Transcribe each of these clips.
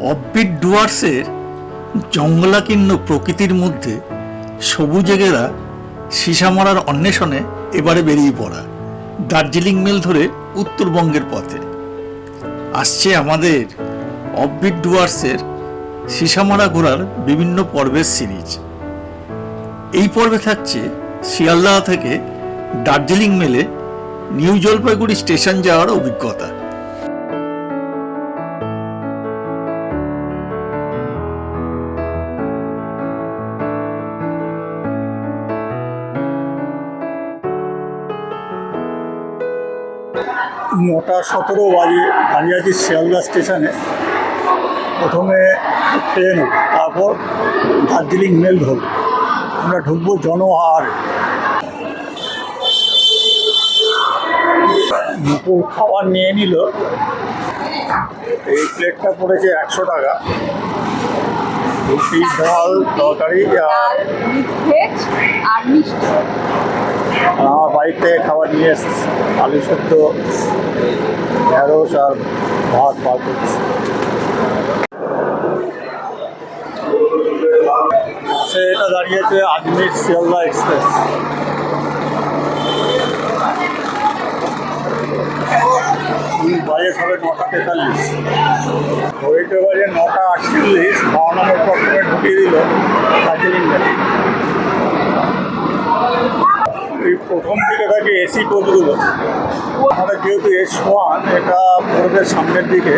Offbeat ডুয়ার্সের জঙ্গলাকীর্ণ প্রকৃতির মধ্যে সবুজে ঘেরা সীসামরার অন্বেষণে এবারে বেরিয়ে পড়া দার্জিলিং মেল ধরে উত্তরবঙ্গের পথে। আসছে আমাদের অফবিট ডুয়ার্সের সীসামারা ঘোরার বিভিন্ন পর্বের সিরিজ। এই পর্বে থাকছে শিয়ালদাহ থেকে দার্জিলিং মেলে নিউ জলপাইগুড়ি স্টেশন যাওয়ার অভিজ্ঞতা। নটা সতেরো বাজে দাঁড়িয়ে আছি শিয়ালদা স্টেশনে। প্রথমে ট্রেন তারপর দার্জিলিং মেল ধরব। আমরা ঢুকবো জনহার। দুপুর খাবার নিয়ে নিল। এই প্লেটটা পড়েছে একশো টাকা। রুটি ডাল তরকারি আর আর থেকে খাবার নিয়ে এসেছি। আলু সেদ্ধ, ঢেঁড়স আর ভাত বার করছি এটা দাঁড়িয়েছে আজমির শিয়ালদা এক্সপ্রেস। বাজে সবে নটা তেতাল্লিশ। ঘড়িতে বাজে নটা আটচল্লিশ বারো নম্বর ঢুকিয়ে দিল দার্জিলিং ভ্যালি এই প্রথম দিকে থাকে এসি কোচগুলো আমাদের যেহেতু এস ওয়ান এটা পড়বে সামনের দিকে।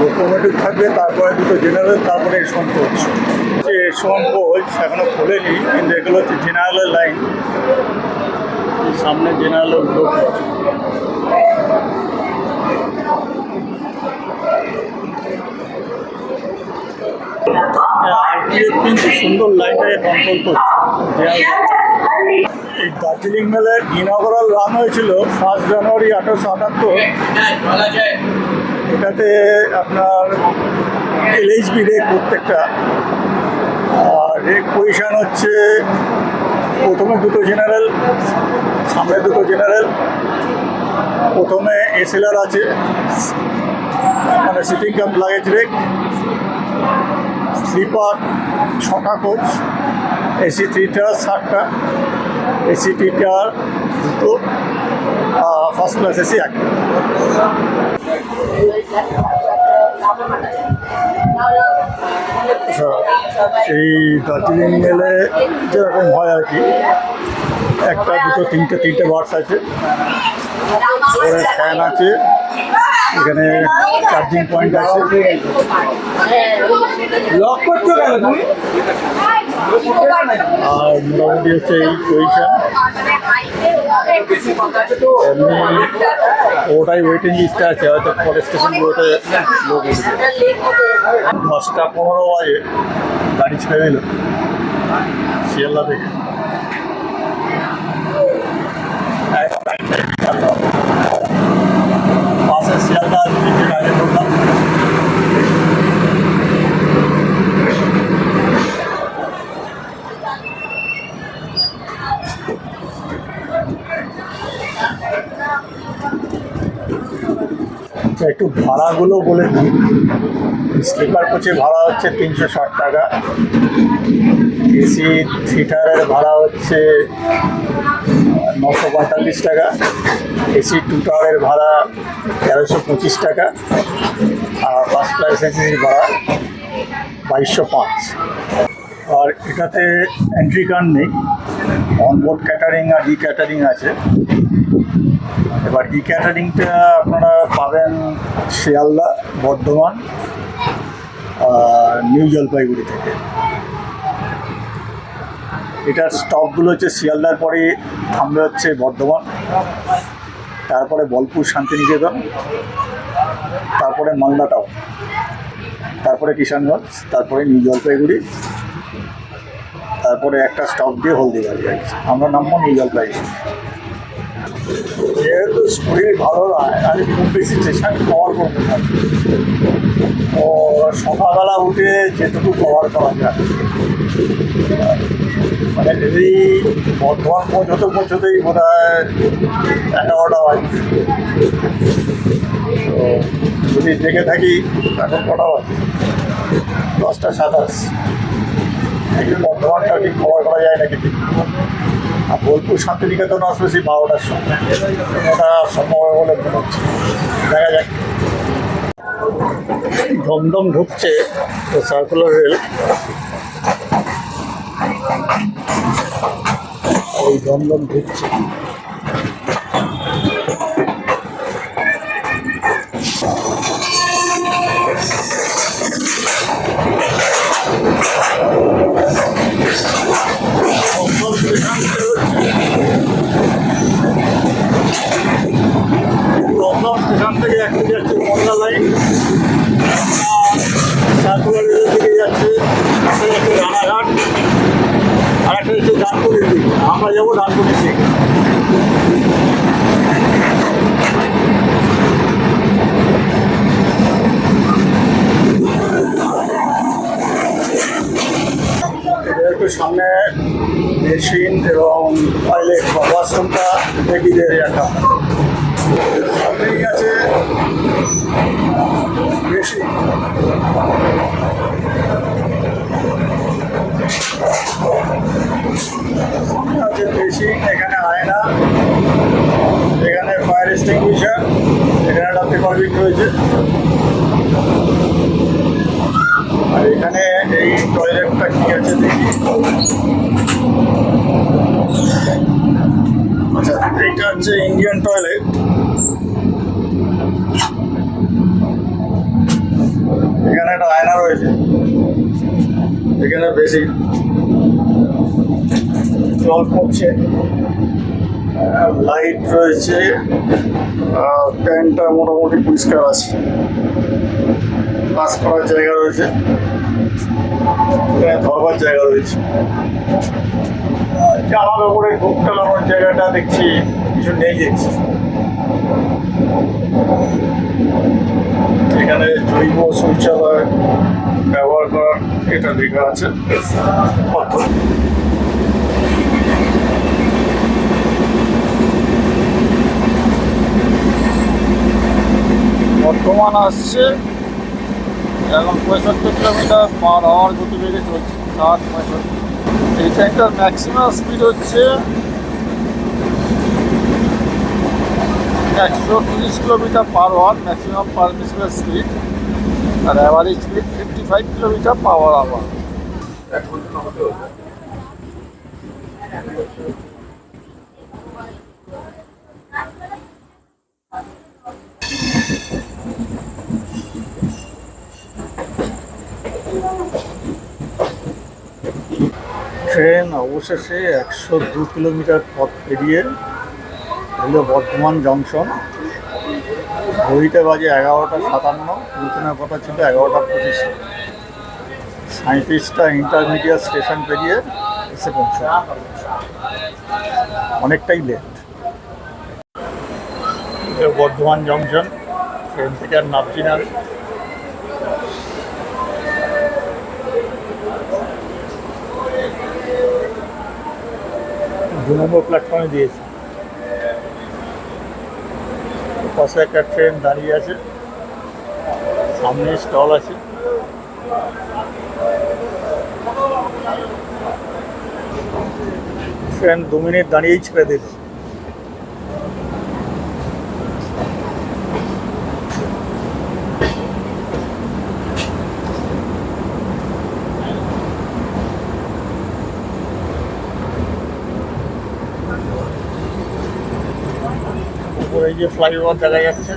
লোকোমেটিভ থাকবে, তারপরে দুটো জেনারেল তারপরে S one coach S one coach এখনও খোলেনি, কিন্তু এগুলো হচ্ছে জেনারেলের লাইন সামনে জেনারেলের লোক আরটিএফ কিন্তু সুন্দর লাইনটাকে কন্ট্রোল করছে। দার্জিলিং মেলের ইনগরাল রান হয়েছিল ফার্স্ট জানুয়ারি আঠারোশো আটাত্তর এটাতে আপনার এলএইচবি রেক প্রত্যেকটা। আর রেক পজিশন হচ্ছে প্রথমে দুটো জেনারেল সামনে দুটো জেনারেল প্রথমে এসএলআর আছে মানে sitting camp luggage rake sleeper ছটা কোচ এসি থ্রিটা সাতটা। এসি টিটার দুটো ফার্স্ট ক্লাস এসি একটা আচ্ছা, এই দার্জিলিং মেলে যেরকম হয় আর কি একটা দুটো তিনটে তিনটে বার্স আছে। ফ্যান আছে। এখানে চার্জিং পয়েন্ট আছে লক করছ কেন তুমি? আর মোটামুটি হচ্ছে এই এমনি ওটাই ওয়েটিং লিস্টে আছে, হয়তো পরের স্টেশনগুলোতে লোক দশটা পনেরো বাজে গাড়ি ছেড়ে দিল শিয়ালদা থেকে পাশে শিয়ালদা দিকে গাড়ি ঢুকলাম আচ্ছা, একটু ভাড়াগুলো বলে দিই স্লিপার কোচে ভাড়া হচ্ছে তিনশো ষাট টাকা। এসি থিয়েটারের ভাড়া হচ্ছে নশো পঁয়তাল্লিশ টাকা। এসি টু টাওয়ারের ভাড়া তেরোশো পঁচিশ টাকা। আর ফার্স্ট ক্লাস এসির ভাড়া বাইশশো পাঁচ। আর এটাতে এন্ট্রি কার্ড নেই। অনবোর্ড ক্যাটারিং আর ই ক্যাটারিং আছে। এবার ই ক্যাটারিংটা আপনারা পাবেন শিয়ালদা, বর্ধমান নিউ জলপাইগুড়ি থেকে এটার স্টপগুলো হচ্ছে শিয়ালদার পরে থামবে হচ্ছে বর্ধমান, তারপরে বলপুর শান্তিনিকেতন, তারপরে মালদা টাউন তারপরে কিষানগঞ্জ, তারপরে নিউ জলপাইগুড়ি, তারপরে একটা স্টপ দিয়ে হলদিবাড়ি। আমরা নামবো নিউ জলপাইগুড়ি যেহেতু শরীর ভালো নয়, আমি খুব বেশি স্টেশন কভার করব না। ও সকালবেলা উঠে যেটুকু কভার করা যায়। মানে এই বর্ধমান পৌঁছতে পৌঁছতেই বোধ হয় এগারোটা বাজে তো যদি দেখে থাকি, এখন কটা বাজে? দশটা সাতাশ। এই বর্ধমানটা ঠিক খবর করা যায় নাকি? আর বোলপুর শান্তিনিকেতন আসবে সেই বারোটার সময়। ওটা সম্ভব বলে মনে হচ্ছে। দেখা যাক। দমদম ঢুকছে সার্কুলার রেল এই দমদম ঢুকছে। দমদম স্টেশন এখানে একটা পেপার বিট রয়েছে। আর এখানে এই টয়লেটটা কি আছে দেখি। আচ্ছা এইটা হচ্ছে ইন্ডিয়ান টয়লেট এখানে একটা আয়না রয়েছে। এখানে বেশি জল পড়ছে। লাইট রয়েছে প্যান্টটা মোটামুটি পরিষ্কার আছে। ক্লাস করার জায়গা রয়েছে ধরবার জায়গা রয়েছে। জামা কাপড়ের ঢোক টালানোর জায়গাটা দেখছি, কিছু নেই দেখছি। এখানে জৈব শৌচালয় ব্যবহার করার এটা লেখা আছে। বর্ধমান আসছে। এখন পঁয়ষট্টি কিলোমিটার পার হওয়ার গতিবেগে চলছে ষাট পঁয়ষট্টি। এই ট্রেনটার ম্যাক্সিমাম স্পিড হচ্ছে একশো তিরিশ kilometre per hour maximum permissible speed আর average speed fifty five kilometre per hour train অবশেষে একশো দু কিলোমিটার পথ পেরিয়ে হলো বর্ধমান জংশন। ঘড়িতে বাজে এগারোটা সাতান্ন নতুনের কথা ছিল এগারোটা পঁচিশ। সাঁত্রিশটা ইন্টারমিডিয়েট স্টেশন পেরিয়ে এসে পৌঁছে অনেকটাই লেট বর্ধমান জংশন, ট্রেন থেকে আর নামছি না দু নম্বর প্ল্যাটফর্মে দিয়েছে। পাশে একটা ট্রেন দাঁড়িয়ে আছে। সামনে স্টল আছে। ট্রেন দু মিনিট দাঁড়িয়েই ছেড়ে দিল এই যে ফ্লাইওভার দেখা যাচ্ছে।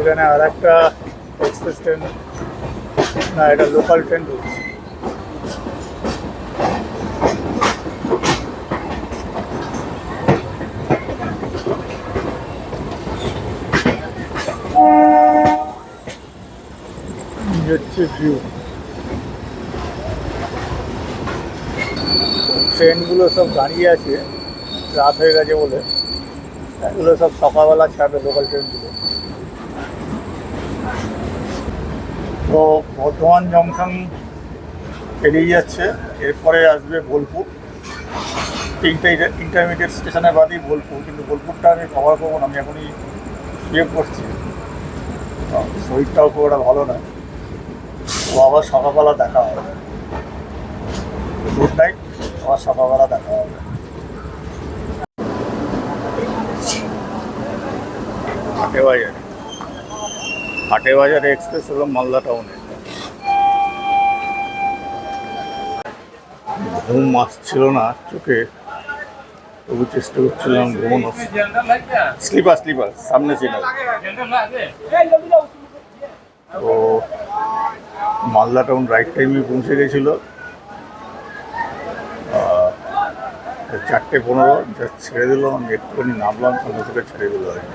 এখানে আর একটা এক্সপ্রেস ট্রেন, না, এটা লোকাল ট্রেন রয়েছে। হচ্ছে ভিউ ট্রেনগুলো সব দাঁড়িয়ে আছে, রাত হয়ে গেছে বলে। এগুলো সব সকালবেলা ছাড়বে লোকাল ট্রেনগুলো। তো বর্ধমান জংশন পেরিয়ে যাচ্ছে, এরপরে আসবে বোলপুর। তিনটে ইন্টারমিডিয়েট স্টেশনের বাদেই বোলপুর, কিন্তু বোলপুরটা আমি কভার করব না, আমি এখনই শুয়ে পড়ছি। শরীরটাও খুব একটা ভালো না তো আবার সকালবেলা দেখা হবে। গুড নাইট আবার সকালবেলা দেখা হবে। হাটে বাজার হাটে এক্সপ্রেস হলো মালদা টাউনে। ঘুম আসছিল না, চোখে। তবু চেষ্টা করছিলাম ঘুমানো স্লিপার স্লিপার, সামনে ছিল তো মালদা টাউন রাইট টাইমে পৌঁছে গেছিল। চারটে পনেরো যা ছেড়ে দিল, আমি একটুখানি নামলাম সঙ্গে সঙ্গে ছেড়ে দিল আর কি।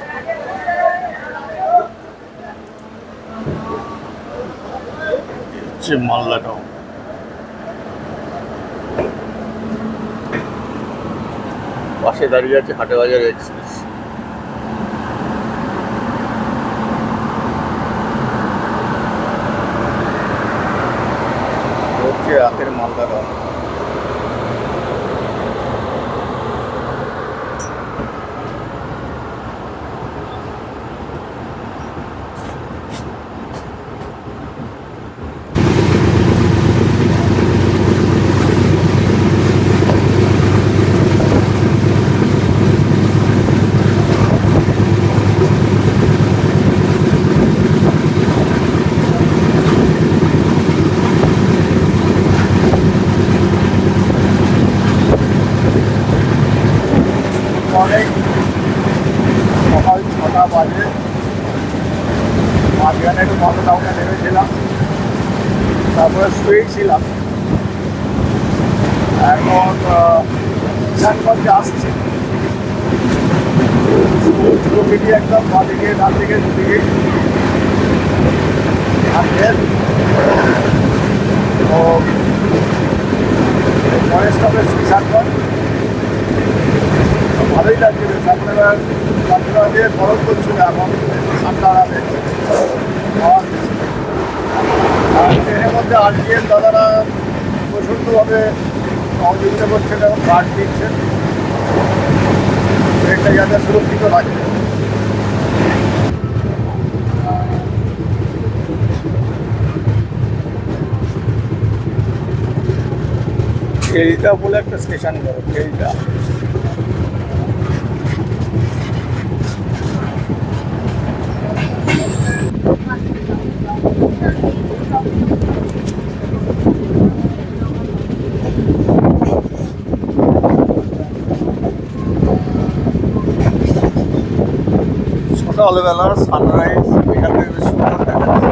হচ্ছে মালদা টাউন পাশে দাঁড়িয়ে আছে হাটে বাজার এক্সপ্রেস হচ্ছে রাতের মালদা টাউন অনেক সকাল ছটা বাজে মাঝখানে একটু মাথা টাউনে নেমেছিলাম তারপরে শুয়েছিলাম এখন আহ, কিষানগঞ্জে আসছি প্রকৃতি একদম বাদিকে ডান দিকে দুদিকে আছে তো পরের স্টপেজ কিষানগঞ্জ ভালোই লাগছে বেশ আপনারা আপনারা যে গরম করছিল এখন ঠান্ডা হবে আর আর ট্রেনের আরটিএল দাদারা প্রচণ্ডভাবে সহযোগিতা করছেন এবং কার্ড দিচ্ছেন। ট্রেনটা যাতে সুরক্ষিত থাকে। ফেরিটা বলে একটা স্টেশন করো ফেরিটা সকালবেলার সানরাইজ এখানে বেশ সুন্দর দেখা যাচ্ছে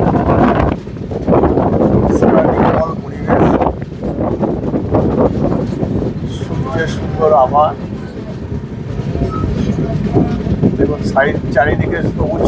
সূর্যের সুন্দর আবার দেখুন সাইড চারিদিকে সবুজ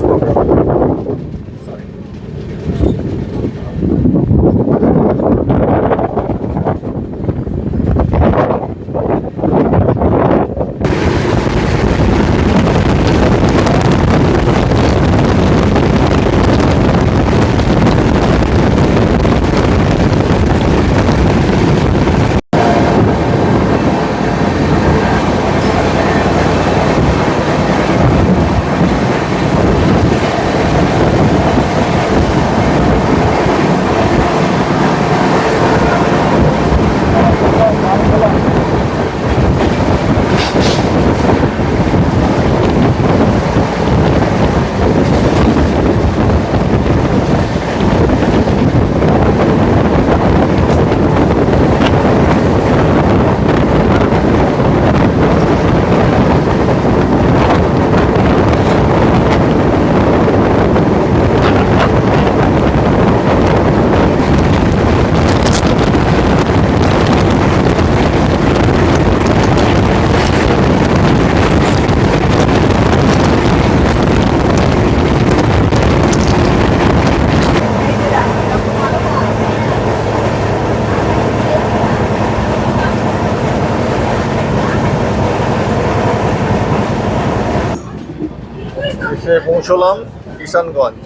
পৌঁছলাম কিষানগঞ্জ।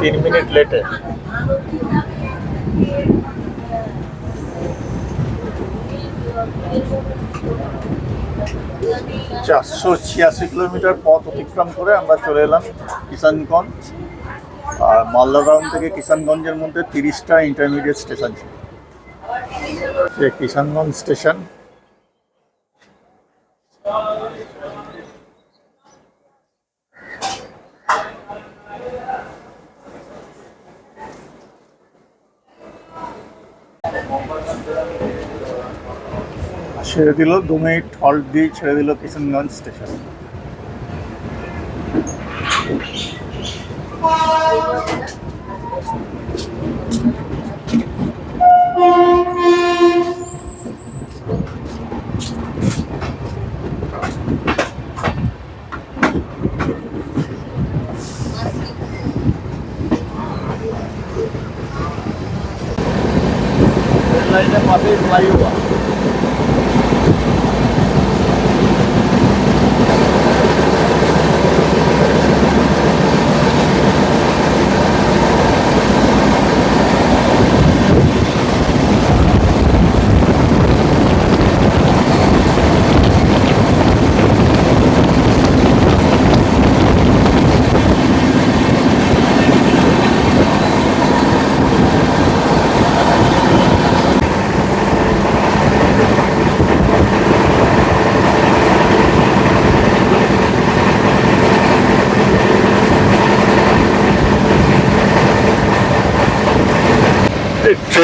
তিন মিনিট লেটে। চারশো ছিয়াশি কিলোমিটার পথ অতিক্রম করে আমরা চলে এলাম কিষানগঞ্জ। আর মালদা টাউন থেকে কিষানগঞ্জের মধ্যে তিরিশটা ইন্টারমিডিয়েট স্টেশন ছিল কিষানগঞ্জ স্টেশন ছেড়ে দিল দু মিনিট হল্ট দিয়ে ছেড়ে দিল কিষানগঞ্জ স্টেশন লাইনের পাশে ফ্লাইওভার এই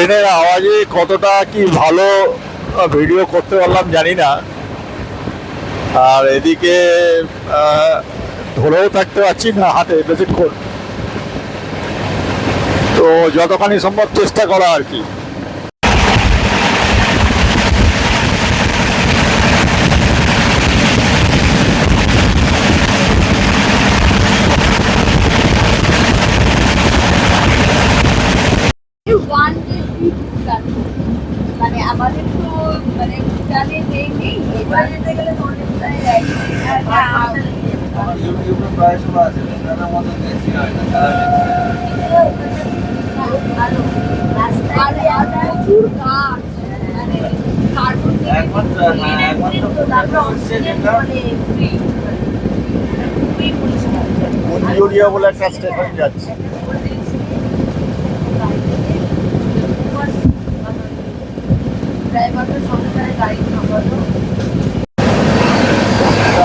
ট্রেনের আওয়াজে কতটা কি ভালো ভিডিও করতে পারলাম জানি না। আর এদিকে ধরেও থাকতে পারছি না হাতে, বেশিক্ষণ। তো যতখানি সম্ভব চেষ্টা করা আর কি ওয়ান ডে ভুটান মানে আমাদের তো মানে ভুটানে নেই নেই এবারে যেতে গেলে তো অনেকটাই ইউটিউবে প্রায় সময় আছে ভুটানের মতো দেশই হয় না সারা ভালো রাস্তায় আর প্রচুর গাছ মানে কার্বন একমাত্র হ্যাঁ একমাত্র তারপর হচ্ছে অক্সিজেন যেটা মানে ফ্রি খুবই পরিষ্কার মঞ্জুরিয়া বলে একটা স্টেশন যাচ্ছে।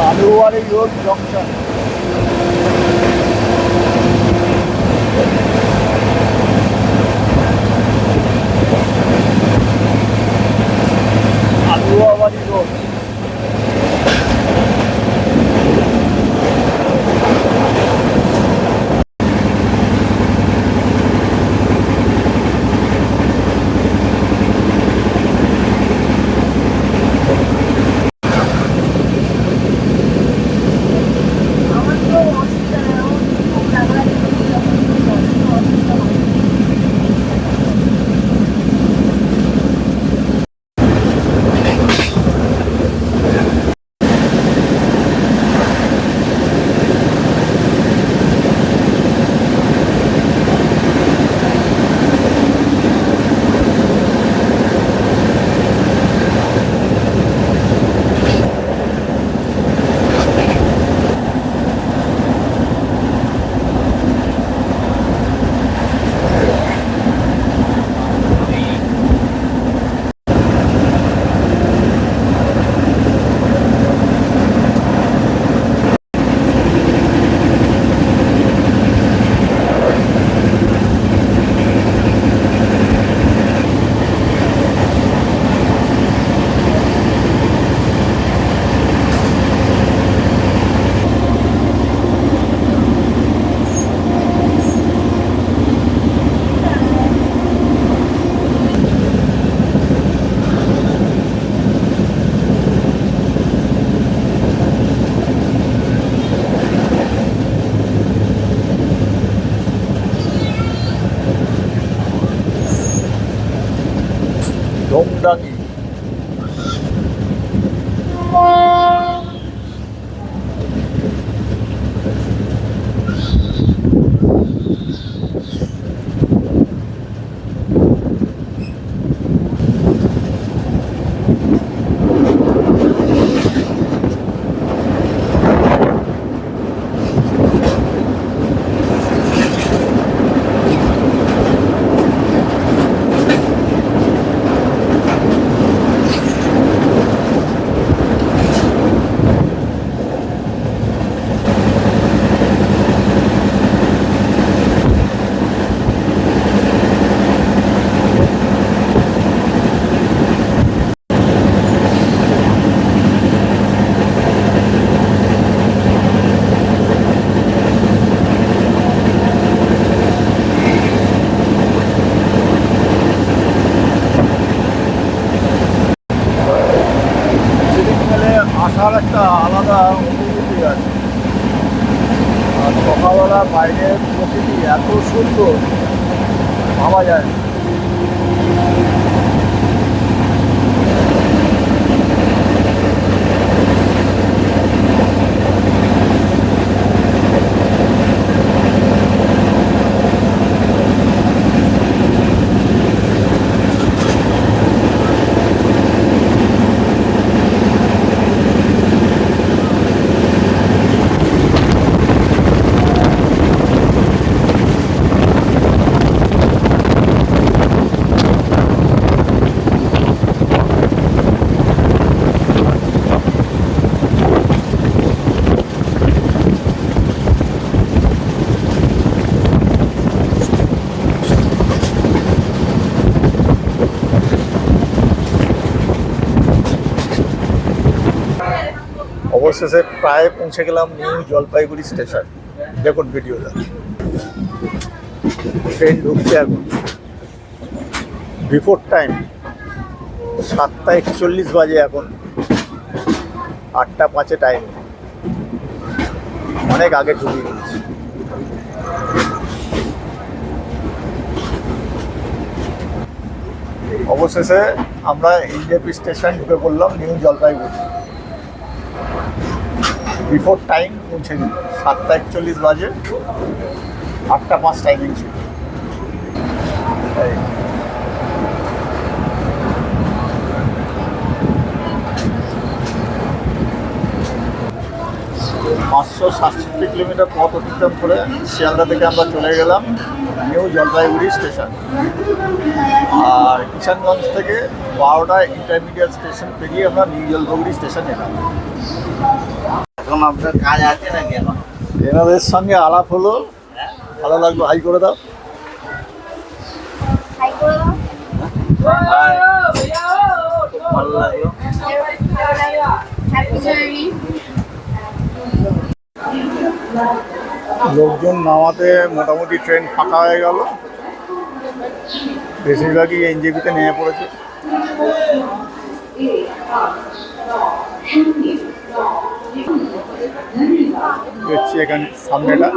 আলুয়ারি রোড জংশন অবশেষে প্রায় পৌঁছে গেলাম নিউ জলপাইগুড়ি স্টেশন। দেখুন ভিডিওটা। ট্রেন ঢুকছে এখন। বিফোর টাইম সাতটা একচল্লিশ বাজে এখন। আটটা পাঁচে টাইম অনেক আগে ঢুকিয়ে দিয়েছি। অবশেষে আমরা এনজেপি স্টেশন ঢুকে পড়লাম নিউ জলপাইগুড়ি। বিফোর টাইম পৌঁছে দিল সাতটা একচল্লিশ বাজে। আটটা পাঁচ টাইমিং ছিল। পাঁচশো সাতষট্টি কিলোমিটার পথ অতিক্রম করে শিয়ালদা থেকে আমরা চলে গেলাম নিউ জলপাইগুড়ি স্টেশন। আর কিষানগঞ্জ থেকে বারোটা ইন্টারমিডিয়েট স্টেশন পেরিয়ে আমরা নিউ জলপাইগুড়ি স্টেশন এলাম। এখন আপনার কাজ আছে নাকি এখন এনাদের সঙ্গে আলাপ হলো। ভালো লাগল। হাই করে দাও। হাই করে দাও। ভালো লাগল। লোকজন নামাতে মোটামুটি ট্রেন ফাঁকা হয়ে গেল। বেশিরভাগই এনজেপিতে নেমে পড়েছে। দেখছি এখানে সামনেটা।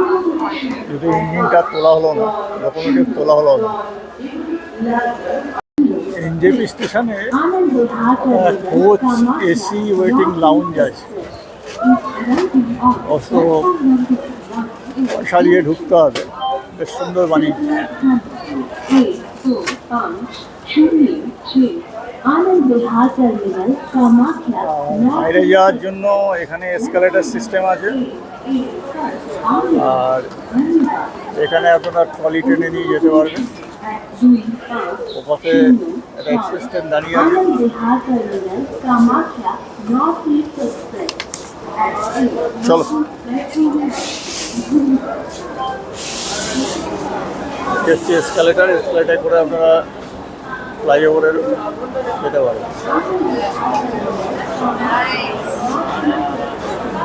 যদি ইঞ্জিনটা তোলা হলো না লোকোমোটিভ তোলা হলো না। এনজেপি স্টেশনে কোচ এসি ওয়েটিং লাউঞ্জ আছে। অত পয়সা দিয়ে ঢুকতে হবে। বেশ সুন্দর বানিয়েছে। বাইরে যাওয়ার জন্য এখানে এসকালেটার সিস্টেম আছে। আর এখানে আপনারা ট্রলি ট্রেনে নিয়ে যেতে পারবেন। ওপাশে একটা এক্সপ্রেস দাঁড়িয়ে আছে। চলো। এসছি এসকালেটার এসকালেটার করে আপনারা ফ্লাইওভারের যেতে পারবেন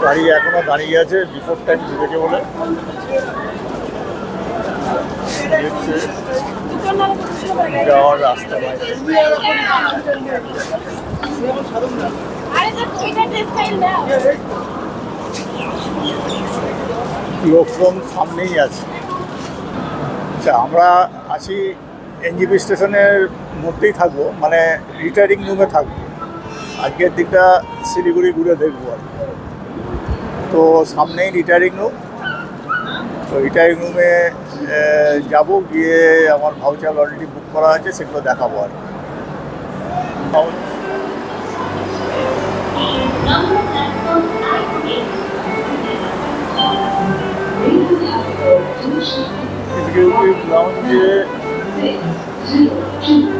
গাড়ি এখনও দাঁড়িয়ে আছে বিফোর টাইম ঢুকেছে বলে। যাওয়ার রাস্তা লোকজন সামনেই আছে। আচ্ছা আমরা আছি এনজিপি স্টেশনের মধ্যেই থাকব মানে রিটায়ারিং রুমে থাকব। আজকের দিকটা শিলিগুড়ি ঘুরে দেখব আর তো সামনেই রিটায়ারিং রুম তো রিটায়ারিং রুমে যাব গিয়ে আমার ভাউচার অলরেডি বুক করা আছে সেগুলো দেখাবো আর কি।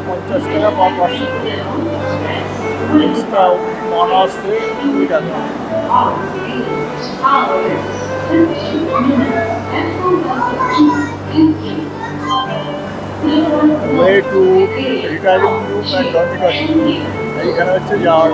পঞ্চাশ টাকা পার পার্সন এক্সট্রা টাকা way to retiring and dormitory এইখানে হচ্ছে যাওয়ার